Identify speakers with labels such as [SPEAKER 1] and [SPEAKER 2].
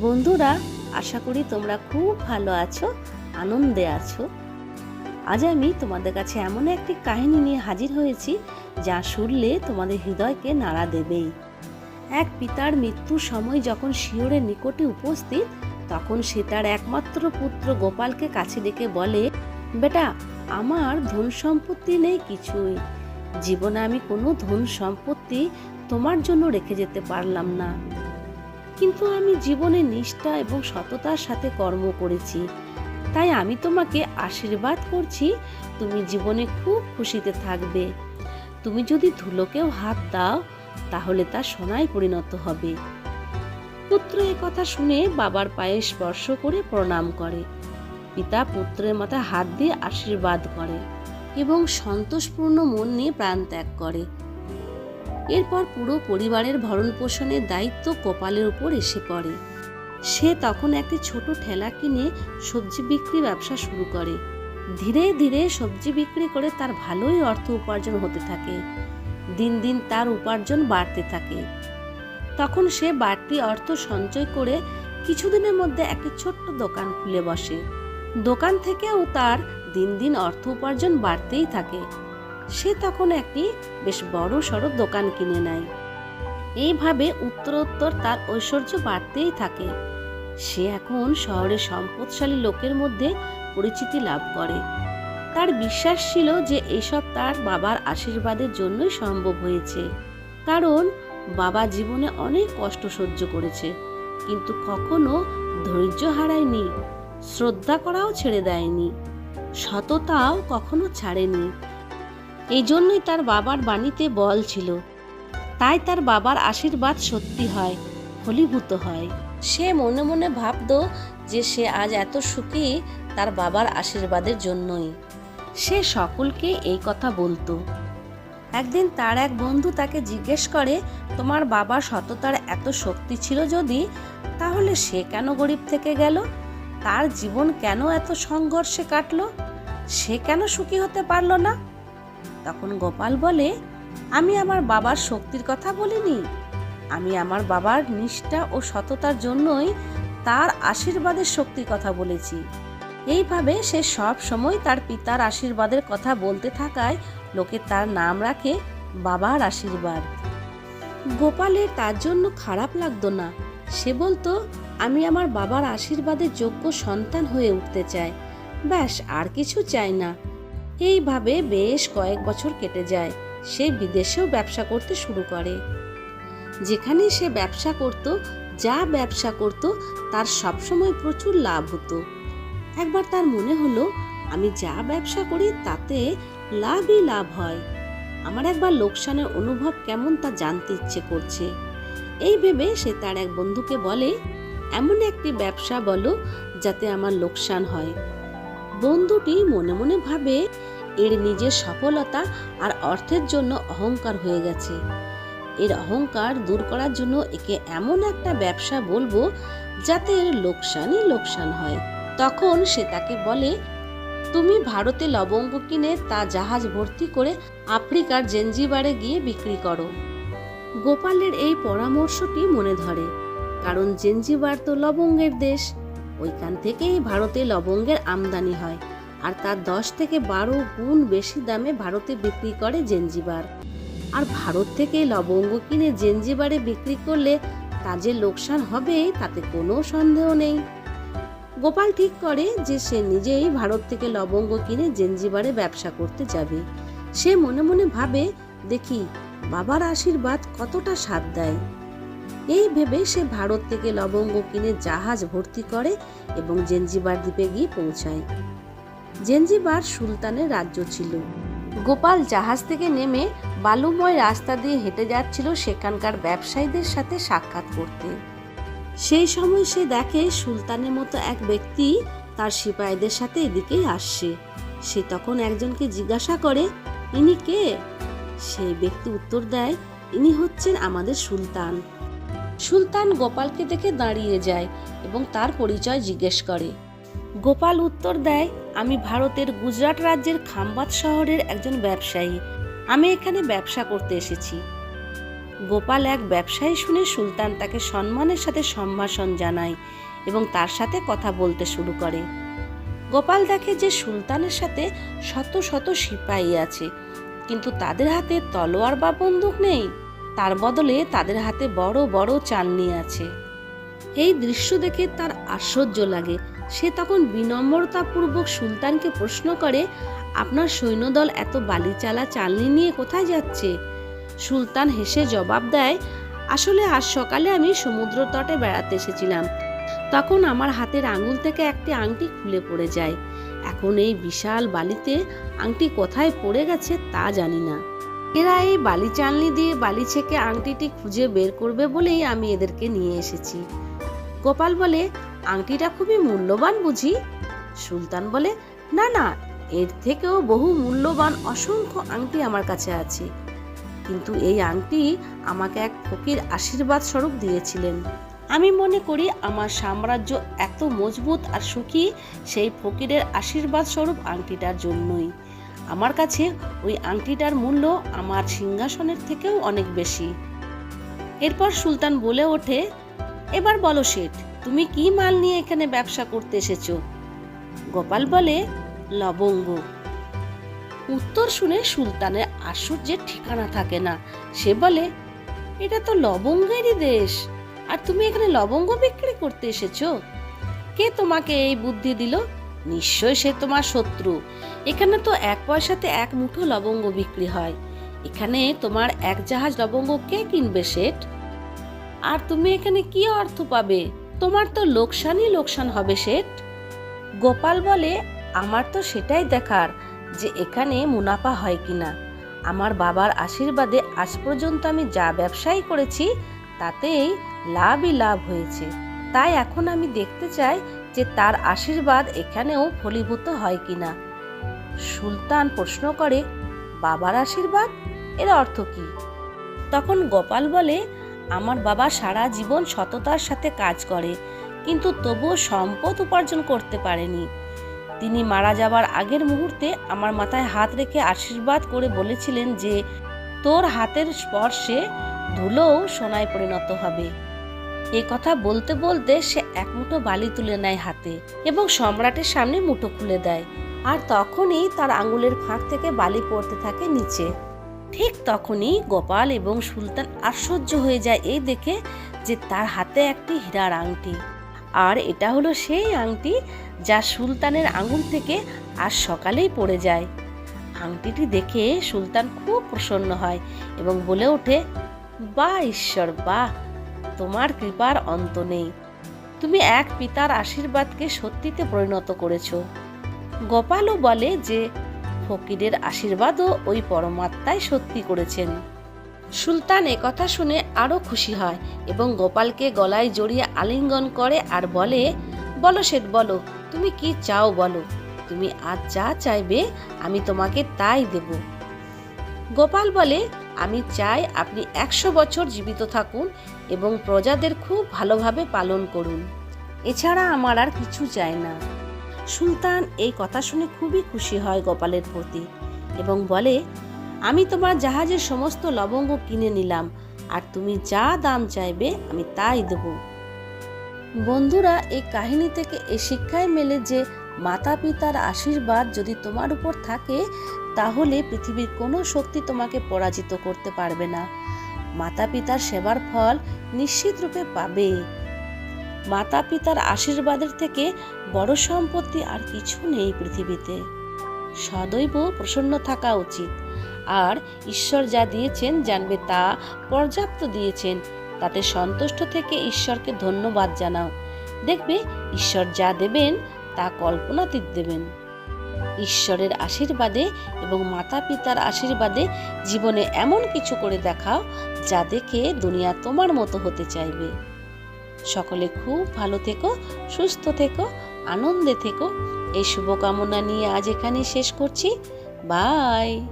[SPEAKER 1] বন্ধুরা, আশা করি তোমরা খুব ভালো আছো, আনন্দে আছো। আজ আমি তোমাদের কাছে এমন একটি কাহিনী নিয়ে হাজির হয়েছি, যা শুনলে তোমাদের হৃদয়কে নাড়া দেবেই। এক পিতার মৃত্যুর সময় যখন শিওরের নিকটে উপস্থিত, তখন সে তার একমাত্র পুত্র গোপালকে কাছে ডেকে বলে, বেটা, আমার ধন সম্পত্তি নেই কিছুই। জীবনে আমি কোনো ধন সম্পত্তি তোমার জন্য রেখে যেতে পারলাম না। কিন্তু আমি জীবনে নিষ্ঠা এবং সততার সাথে কর্ম করেছি। তাই আমি তোমাকে আশীর্বাদ করছি, তুমি জীবনে খুব খুশিতে থাকবে। তুমি যদি ধুলোকেও হাত দাও, তাহলে তা সোনায় পরিণত হবে। পুত্র এ কথা শুনে বাবার পায়ে স্পর্শ করে প্রণাম করে। পিতা পুত্রের মাথায় হাত দিয়ে আশীর্বাদ করে এবং সন্তোষপূর্ণ মন নিয়ে প্রাণ ত্যাগ করে। এরপর পুরো পরিবারের ভরণ পোষণের দায়িত্ব কপালের উপর এসে পড়ে। সে তখন একটি ছোট ঠেলা কিনে সবজি বিক্রি ব্যবসা শুরু করে। ধীরে ধীরে সবজি বিক্রি করে তার ভালোই অর্থ উপার্জন হতে থাকে। দিন দিন তার উপার্জন বাড়তে থাকে। তখন সে বাড়তি অর্থ সঞ্চয় করে কিছুদিনের মধ্যে একটি ছোট্ট দোকান খুলে বসে। দোকান থেকেও তার দিন দিন অর্থ উপার্জন বাড়তেই থাকে। সে তখন একটি বেশ বড় সড়ো দোকান কিনে নেয়। এইভাবে উত্তরোত্তর তার ঐশ্বর্য বাড়তেই থাকে। সে এখন শহরের সম্পদশালী লোকের মধ্যে পরিচিতি লাভ করে। তার বিশ্বাস ছিল যে এসব তার বাবার আশীর্বাদের জন্যই সম্ভব হয়েছে। কারণ বাবা জীবনে অনেক কষ্ট সহ্য করেছে, কিন্তু কখনো ধৈর্য হারায়নি, শ্রদ্ধা করাও ছেড়ে দেয়নি, সততাও কখনো ছাড়েনি। এই জন্যই তার বাবার বাণীতে বল ছিল। তাই তার বাবার আশীর্বাদ সত্যি হয়, ফলীভূত হয়। সে মনে মনে ভাবত যে সে আজ এত সুখী তার বাবার আশীর্বাদের জন্যই। সে সকলকে এই কথা বলতো। একদিন তার এক বন্ধু তাকে জিজ্ঞেস করে, তোমার বাবার সততার এত শক্তি ছিল যদি, তাহলে সে কেন গরিব থেকে গেল? তার জীবন কেন এত সংঘর্ষে কাটলো? সে কেন সুখী হতে পারল না? তখন গোপাল বলে, আমি আমার বাবার শক্তির কথা বলিনি। আমি আমার বাবার নিষ্ঠা ও সততার জন্যই তার আশীর্বাদের শক্তির কথা বলেছি। এইভাবে সে সব সময় তার পিতার আশীর্বাদের কথা বলতে থাকায় লোকে তার নাম রাখে বাবার আশীর্বাদ। গোপালের তার জন্য খারাপ লাগতো না। সে বলতো, আমি আমার বাবার আশীর্বাদের যোগ্য সন্তান হয়ে উঠতে চাই। ব্যাস, আর কিছু চাই না। এইভাবে বেশ কয়েক বছর কেটে যায়। সে বিদেশেও ব্যবসা করতে শুরু করে। যেখানে সে ব্যবসা করত, যা ব্যবসা করত, তার সবসময় প্রচুর লাভ হতো। একবার তার মনে হলো, আমি যা ব্যবসা করি, তাতে লাভই লাভ হয়। আমার একবার লোকসানের অনুভব কেমন তা জানতে ইচ্ছে করছে। এই ভেবে সে তার এক বন্ধুকে বলে, এমন একটি ব্যবসা বলো, যাতে আমার লোকসান হয়। বন্ধুটি মনে মনে ভাবে, এর নিজের সফলতা আর অর্থের জন্য অহংকার হয়ে গেছে। এর অহংকার দূর করার জন্য একে এমন একটা ব্যবসা বলব, যাতে এর লোকসানই লোকসান হয়। তখন সে তাকে বলে, তুমি ভারতে লবঙ্গ কিনে তা জাহাজ ভর্তি করে আফ্রিকার জেনজিবারে গিয়ে বিক্রি করো। গোপালের এই পরামর্শটি মনে ধরে, কারণ জেনজিবার তো লবঙ্গের দেশ। ওইখান থেকেই ভারতে লবঙ্গের আমদানি হয়। আর তার দশ থেকে বারো গুণ বেশি দামে ভারতে বিক্রি করে জেনজিবার। আর ভারত থেকে লবঙ্গ কিনে জেনজিবারে বিক্রি করলে তা যে লোকসান হবে, তাতে কোনো সন্দেহ নেই। গোপাল ঠিক করে যে সে নিজেই ভারত থেকে লবঙ্গ কিনে জেনজিবারে ব্যবসা করতে যাবে। সে মনে মনে ভাবে, দেখি, বাবার আশীর্বাদ কতটা স্বাদ দেয় এই ভেবে সে ভারত থেকে লবঙ্গ কিনে জাহাজ ভর্তি করে এবং জেনজিবার দ্বীপে গিয়ে পৌঁছায়। জেনজিবার সুলতানের রাজ্য ছিল। গোপাল জাহাজ থেকে নেমে বালুময় রাস্তা দিয়ে হেঁটে যাচ্ছিল সেখানকার ব্যবসায়ীদের সাথে সাক্ষাৎ করতে। সেই সময় সে দেখে সুলতানের মতো এক ব্যক্তি তার সিপাহীদের সাথে এদিকেই আসছে। সে তখন একজনকে জিজ্ঞাসা করে, ইনি কে? সেই ব্যক্তি উত্তর দেয়, ইনি হচ্ছেন আমাদের সুলতান। সুলতান গোপালকে দেখে দাঁড়িয়ে যায় এবং তার পরিচয় জিজ্ঞেস করে। গোপাল উত্তর দেয়, আমি ভারতের গুজরাট রাজ্যের খাম্বাত শহরের একজন ব্যবসায়ী। আমি এখানে ব্যবসা করতে এসেছি। গোপাল এক ব্যবসায়ী শুনে সুলতান তাকে সম্মানের সাথে সম্ভাষণ জানায় এবং তার সাথে কথা বলতে শুরু করে। গোপাল দেখে যে সুলতানের সাথে শত শত সিপাহী আছে, কিন্তু তাদের হাতে তলোয়ার বা বন্দুক নেই। তার বদলে তাদের হাতে বড় বড় চালনি আছে। এই দৃশ্য দেখে তার আশ্চর্য লাগে। সে তখন বিনম্রতাপূর্বক সুলতানকে প্রশ্ন করে, আপনার সৈন্যদল এত বালিচালা চালনি নিয়ে কোথায় যাচ্ছে? সুলতান হেসে জবাব দেয়, আসলে আজ সকালে আমি সমুদ্র তটে বেড়াতে এসেছিলাম। তখন আমার হাতের আঙুল থেকে একটি আংটি খুলে পড়ে যায়। এখন এই বিশাল বালিতে আংটি কোথায় পড়ে গেছে তা জানি না। এরা এই বালি চালনি দিয়ে বালি ছেকে আংটিটি খুঁজে বের করবে বলেই আমি এদেরকে নিয়ে এসেছি। গোপাল বলে, আংটিটা খুবই মূল্যবান বুঝি? সুলতান বলে, না না, এর থেকেও বহু মূল্যবান অসংখ্য আংটি আমার কাছে আছে। কিন্তু এই আংটি আমাকে এক ফকির আশীর্বাদ স্বরূপ দিয়েছিলেন। আমি মনে করি আমার সাম্রাজ্য এত মজবুত আর সুখী, সেই ফকিরের আশীর্বাদ স্বরূপ আংটিটার জন্যই। আমার কাছে ওই আংটিটার মূল্য আমার সিংহাসনের থেকেও অনেক বেশি। এরপর সুলতান বলে ওঠে, এবার বলো শেঠ, তুমি কি মাল নিয়ে এখানে ব্যবসা করতে এসেছ? গোপাল বলে, লবঙ্গ। উত্তর শুনে সুলতানের আশ্চর্যের ঠিকানা থাকে না। সে বলে, এটা তো লবঙ্গেরই দেশ, আর তুমি এখানে লবঙ্গ বিক্রি করতে এসেছ? কে তোমাকে এই বুদ্ধি দিল? নিশ্চয় সে তোমার শত্রু। এখানে তো এক পয়সাতে এক মুঠো লবঙ্গ বিক্রি হয়। এখানে তোমার এক জাহাজ লবঙ্গ কে কিনবে শেঠ আর তুমি এখানে কি অর্থ পাবে? তোমার তো লোকসানই লোকসান হবে শেঠ গোপাল বলে, আমার তো সেটাই দেখার যে এখানে মুনাফা হয় কিনা। আমার বাবার আশীর্বাদে আজ পর্যন্ত আমি যা ব্যবসাই করেছি, তাতেই লাভই লাভ হয়েছে। তাই এখন আমি দেখতে চাই যে তার আশীর্বাদ এখানেও ফলীভূত হয় কিনা। সুলতান প্রশ্ন করে, বাবার আশীর্বাদ? এর অর্থ কি? তখন গোপাল বলে, আমার বাবা সারা জীবন সততার সাথে কাজ করে, কিন্তু তবুও সম্পদ উপার্জন করতে পারেনি। তিনি মারা যাবার আগের মুহূর্তে আমার মাথায় হাত রেখে আশীর্বাদ করে বলেছিলেন যে, তোর হাতের স্পর্শে ধুলোও সোনায় পরিণত হবে। এ কথা বলতে বলতে সে এক মুঠো বালি তুলে নেয় হাতে এবং সম্রাটের সামনে মুঠো খুলে দেয়। আর তখনই তার আঙুলের ফাঁক থেকে বালি পড়তে থাকে নিচে। ঠিক তখনই গোপাল এবং সুলতান আশ্চর্য হয়ে যায় এই দেখে যে তার হাতে একটি হীরার আংটি। আর এটা হলো সেই আংটি যা সুলতানের আঙুল থেকে আজ সকালেই পড়ে যায়। আংটিটি দেখে সুলতান খুব প্রসন্ন হয় এবং বলে ওঠে, বাহ ঈশ্বর, বাহ! তোমার কৃপার অন্ত নেই। তুমি এক পিতার আশীর্বাদকে সত্যিতে পরিণত করেছ। গোপালও বলে যে, ফকিরের আশীর্বাদও ওই পরমাত্মায় সত্যি করেছেন। সুলতান কথা শুনে আরও খুশি হয় এবং গোপালকে গলায় জড়িয়ে আলিঙ্গন করে আর বলে, বলো শেঠ বলো, তুমি কি চাও বলো? তুমি আজ যা চাইবে, আমি তোমাকে তাই দেব। গোপাল বলে আমি চাই আপনি একশো বছর জীবিত থাকুন এবং প্রজাদের খুব ভালোভাবে পালন করুন। এছাড়া আমার আর কিছু চাই না। সুলতান এই কথা শুনে খুবই খুশি হয় গোপালের প্রতি এবং বলে, আমি তোমার জাহাজের সমস্ত লবঙ্গ কিনে নিলাম আর তুমি যা দাম চাইবে আমি তাই দেব। বন্ধুরা, এই কাহিনী থেকে এ শিক্ষায় মেলে যে মাতা পিতার আশীর্বাদ যদি তোমার উপর থাকে, তাহলে পৃথিবীর কোনো শক্তি তোমাকে পরাজিত করতে পারবে না। মাতা পিতার সেবার ফল নিশ্চিত রূপে পাবে। মাতা পিতার আশীর্বাদের থেকে বড় সম্পত্তি আর কিছু নেই পৃথিবীতে। সদৈব প্রসন্ন থাকা উচিত। আর ঈশ্বর যা দিয়েছেন জানবে তা পর্যাপ্ত দিয়েছেন। তাতে সন্তুষ্ট থেকে ঈশ্বরকে ধন্যবাদ জানাও। দেখবে ঈশ্বর যা দেবেন তা কল্পনাতীত দেবেন। ঈশ্বরের আশীর্বাদে এবং মাতা পিতার আশীর্বাদে জীবনে এমন কিছু করে দেখাও যা দেখে দুনিয়া তোমার মতো হতে চাইবে। সকলে খুব ভালো থেকো, সুস্থ থেকো, আনন্দে থেকো। এই শুভকামনা নিয়ে আজ এখানে শেষ করছি। বাই!